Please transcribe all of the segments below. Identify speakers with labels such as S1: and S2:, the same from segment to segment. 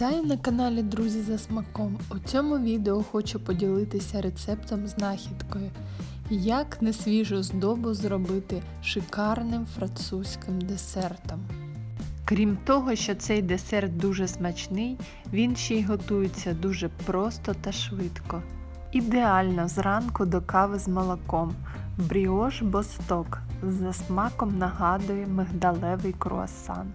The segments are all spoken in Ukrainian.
S1: Вітаю на каналі Друзі за смаком. У цьому відео хочу поділитися рецептом знахідкою. Як несвіжу здобу зробити шикарним французьким десертом. Крім того, що цей десерт дуже смачний, він ще й готується дуже просто та швидко. Ідеально зранку до кави з молоком. Бріош босток за смаком нагадує мигдалевий круасан.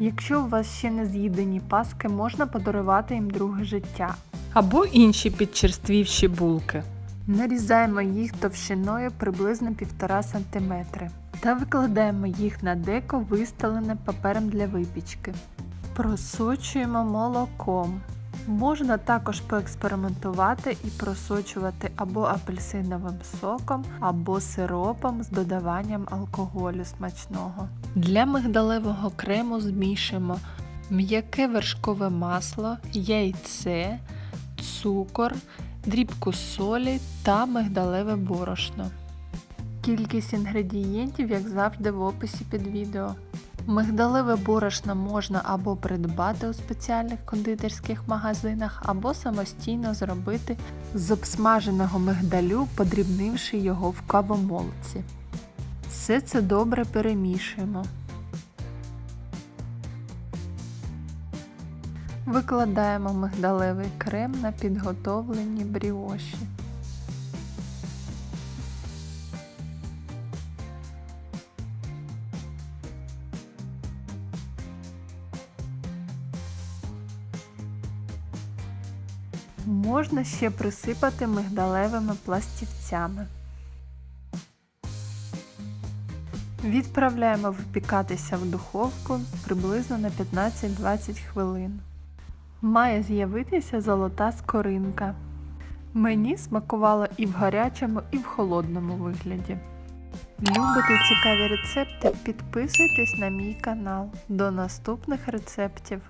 S1: Якщо у вас ще не з'їдені паски, можна подарувати їм друге життя. Або інші підчерствівші булки. Нарізаємо їх товщиною приблизно 1,5 см та викладаємо їх на деко, вистелене папером для випічки. Просочуємо молоком. Можна також поекспериментувати і просочувати або апельсиновим соком, або сиропом з додаванням алкоголю смачного. Для мигдалевого крему змішуємо м'яке вершкове масло, яйце, цукор, дрібку солі та мигдалеве борошно. Кількість інгредієнтів, як завжди, в описі під відео. Мигдалеве борошно можна або придбати у спеціальних кондитерських магазинах, або самостійно зробити з обсмаженого мигдалю, подрібнивши його в кавомолці. Все це добре перемішуємо. Викладаємо мигдалевий крем на підготовлені бріоші. Можна ще присипати мигдалевими пластівцями. Відправляємо випікатися в духовку приблизно на 15-20 хвилин. Має з'явитися золота скоринка. Мені смакувало і в гарячому, і в холодному вигляді. Любите цікаві рецепти? Підписуйтесь на мій канал. До наступних рецептів!